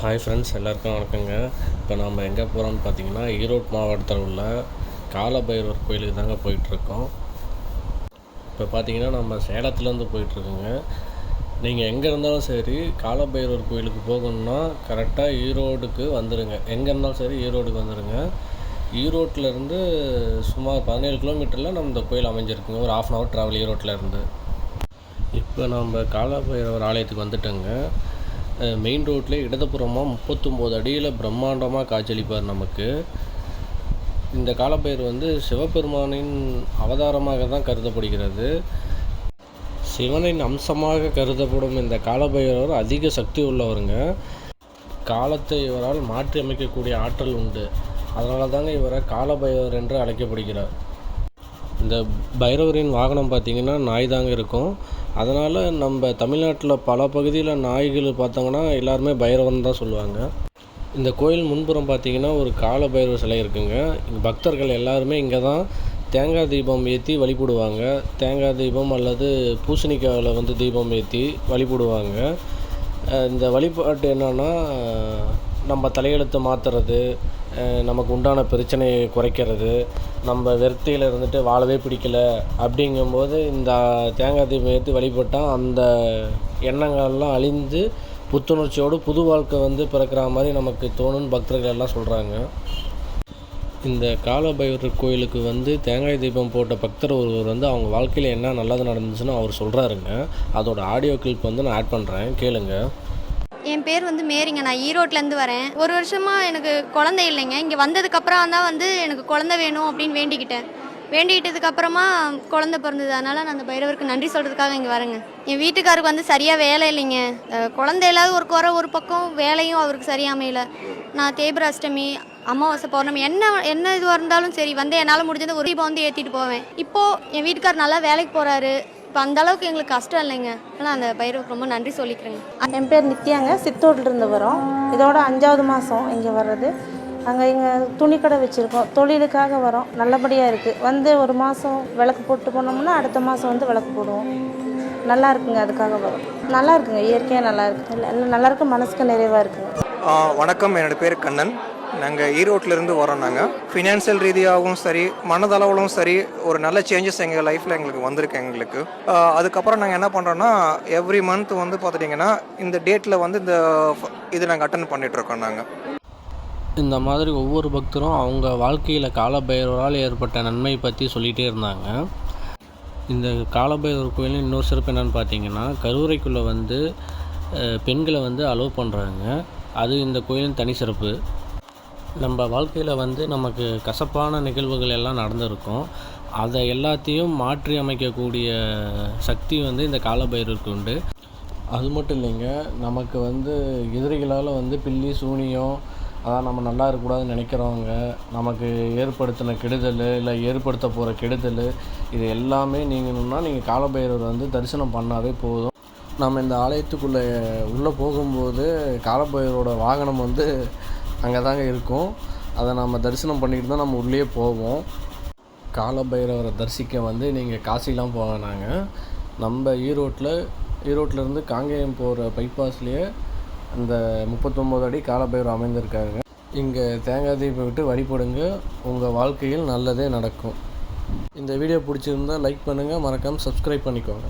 Hi friends எல்லாருக்கும் வணக்கங்க. இப்போ நம்ம எங்கே போகிறோம்னு பார்த்தீங்கன்னா ஈரோடு மாவட்டத்தில் உள்ள காலபைரவர் கோயிலுக்கு தாங்க போயிட்டுருக்கோம். இப்போ பார்த்தீங்கன்னா நம்ம சேலத்துலேருந்து போயிட்டுருக்கோங்க. நீங்கள் எங்கே இருந்தாலும் சரி காலபைரவர் கோயிலுக்கு போகணுன்னா கரெக்டாக ஈரோடுக்கு வந்துடுங்க எங்கே இருந்தாலும் சரி ஈரோடுக்கு வந்துடுங்க ஈரோட்டிலேருந்து சுமார் பதினேழு கிலோமீட்டரில் நம்ம இந்த கோயில் அமைஞ்சிருக்குங்க. ஒரு ஆஃப் அன் ஹவர் ட்ராவல் ஈரோட்டில் இருந்து. இப்போ நம்ம காலபைரவர் ஆலயத்துக்கு வந்துட்டோங்க. மெயின் ரோட்டில் இடதுபுறமாக முப்பத்தொம்போது அடியில் பிரம்மாண்டமாக காட்சியளிப்பார் நமக்கு. இந்த காலப்பெயர் வந்து சிவபெருமானின் அவதாரமாக தான் கருதப்படுகிறது. சிவனின் அம்சமாக கருதப்படும் இந்த காலபைரவர் அதிக சக்தி உள்ளவருங்க. காலத்தை இவரால் மாற்றி அமைக்கக்கூடிய ஆற்றல் உண்டு. அதனால தாங்க இவரை காலபைரவர் என்று அழைக்கப்படுகிறார். இந்த பைரவரின் வாகனம் பார்த்திங்கன்னா நாய் தாங்க இருக்கும். அதனால் நம்ம தமிழ்நாட்டில் பல பகுதியில் நாய்கள் பார்த்தாங்கன்னா எல்லாருமே பைரவன் தான் சொல்லுவாங்க. இந்த கோயில் முன்புறம் பார்த்திங்கன்னா ஒரு கால பைரவர் சிலை இருக்குங்க. பக்தர்கள் எல்லாருமே இங்கே தான் தேங்காய் தீபம் ஏற்றி வழிபடுவாங்க. தேங்காய் தீபம் அல்லது பூசணிக்காயில் வந்து தீபம் ஏற்றி வழிபடுவாங்க. இந்த வழிபாட்டு என்னென்னா நம்ம தலையெழுத்து மாற்றுறது நமக்கு உண்டான பிரச்சனையை குறைக்கிறது நம்ம விரக்தியில் இருந்துட்டு வாழவே பிடிக்கல அப்படிங்கும்போது இந்த தேங்காய் தீபம் ஏற்றி வழிபட்டால் அந்த எண்ணங்கள்லாம் அழிந்து புத்துணர்ச்சியோடு புது வாழ்க்கை வந்து பிறக்கிற மாதிரி நமக்கு தோணுன்னு பக்தர்கள் எல்லாம் சொல்கிறாங்க இந்த காலபைரவர் கோயிலுக்கு வந்து தேங்காய் தீபம் போட்ட பக்தர் ஒருவர் வந்து அவங்க வாழ்க்கையில் என்ன நல்லது நடந்துச்சுன்னு அவர் சொல்கிறாருங்க அதோட ஆடியோ கிளிப் வந்து நான் ஆட் பண்ணுறேன் கேளுங்கள் என் பேர் வந்து மேரிங்க. நான் ஈரோட்லேருந்து வரேன். ஒரு வருஷமாக எனக்கு குழந்தை இல்லைங்க. இங்கே வந்ததுக்கப்புறம் தான் வந்து எனக்கு குழந்தை வேணும் அப்படின்னு வேண்டிக்கிட்டேன். வேண்டிக்கிட்டதுக்கு அப்புறமா குழந்தை பிறந்தது. அதனால் நான் அந்த பைரவருக்கு நன்றி சொல்கிறதுக்காக இங்கே வரேங்க. என் வீட்டுக்காருக்கு வந்து சரியாக வேலை இல்லைங்க. குழந்தை இல்லாத ஒரு குறை ஒரு பக்கம் வேலையும் அவருக்கு சரியாக அமையல. நான் தேய்பிர அஷ்டமி அமாவாசை பௌர்ணமி என்ன என்ன இதுவாக இருந்தாலும் சரி வந்து என்னால் முடிஞ்சது ஒரு இப்போ வந்து ஏற்றிட்டு போவேன். இப்போது என் வீட்டுக்கார் நல்லா வேலைக்கு போகிறாரு இப்போ அந்த அளவுக்கு எங்களுக்கு கஷ்டம் இல்லைங்க. ஆனால் அந்த பைரவருக்கு ரொம்ப நன்றி சொல்லிக்கிறேங்க. என் பேர் நித்யாங்க. சித்தோட்டிலிருந்து வரோம். இதோட அஞ்சாவது மாதம் இங்கே வர்றது. அங்கே இங்கே துணிக்கடை வச்சுருக்கோம். தொழிலுக்காக வரோம். நல்லபடியாக இருக்குது வந்து ஒரு மாதம் விளக்கு போட்டு போனோம்னா அடுத்த மாதம் வந்து விளக்கு போடுவோம். நல்லா இருக்குங்க. அதுக்காக வரோம். நல்லா இருக்குங்க. இயற்கையாக நல்லா இருக்கு. எல்லாம் நல்லா இருக்கு. மனசுக்கு நிறைவாக இருக்குங்க. வணக்கம். என்னோட பேர் கண்ணன். நாங்கள் ஈரோட்டிலேருந்து வரோம் நாங்கள் ஃபினான்ஷியல் ரீதியாகவும் சரி மனதளவிலும் சரி ஒரு நல்ல சேஞ்சஸ் எங்கள் லைஃப்பில் எங்களுக்கு வந்திருக்கு எங்களுக்கு. அதுக்கப்புறம் நாங்கள் என்ன பண்ணுறோன்னா எவ்ரி மந்த் வந்து பார்த்துட்டிங்கன்னா இந்த டேட்டில் வந்து இந்த இது நாங்கள் அட்டன் பண்ணிகிட்ருக்கோம் நாங்கள் இந்த மாதிரி ஒவ்வொரு பக்தரும் அவங்க வாழ்க்கையில் காலபைரவரால் ஏற்பட்ட நன்மை பற்றி சொல்லிகிட்டே இருந்தாங்க. இந்த காலபைரவர் கோயிலில் இன்னொரு சிறப்பு என்னென்னு பார்த்தீங்கன்னா கருவறைக்குள்ளே வந்து பெண்களை வந்து அலோவ் பண்ணுறாங்க அது இந்த கோயிலின் தனி சிறப்பு. நம்ம வாழ்க்கையில் வந்து நமக்கு கசப்பான நிகழ்வுகள் எல்லாம் நடந்திருக்கும். அதை எல்லாத்தையும் மாற்றி அமைக்கக்கூடிய சக்தி வந்து இந்த காலபைரவருக்கு உண்டு. அது மட்டும் இல்லைங்க நமக்கு வந்து எதிரிகளால் வந்து பில்லி சூனியம் அதான் நம்ம நல்லா இருக்கக்கூடாதுன்னு நினைக்கிறவங்க நமக்கு ஏற்படுத்தின கெடுதல் இல்லை ஏற்படுத்த போகிற கெடுதல் இது எல்லாமே நீங்கணும்னா நீங்கள் காலபைரவர் வந்து தரிசனம் பண்ணாவே போதும். நம்ம இந்த ஆலயத்துக்குள்ளே உள்ளே போகும்போது காலபைரவரோட வாகனம் வந்து அங்கே தாங்க இருக்கும். அதை நம்ம தரிசனம் பண்ணிட்டு தான் நம்ம உள்ளே போவோம். காலபைரவரை தரிசிக்க வந்து நீங்கள் காசிலாம் போக வேணாங்க நம்ம ஈரோட்டில் ஈரோட்டிலேருந்து காங்கேயம் போகிற பைபாஸ்லேயே அந்த முப்பத்தொம்போது அடி காலபைரவர் அமைந்திருக்காங்க இங்கே தேங்காய் தீபம் விட்டு வழிபடுங்க உங்கள் வாழ்க்கையில் நல்லதே நடக்கும். இந்த வீடியோ பிடிச்சிருந்தா லைக் பண்ணுங்கள் மறக்காமல் சப்ஸ்கிரைப் பண்ணிக்கோங்க.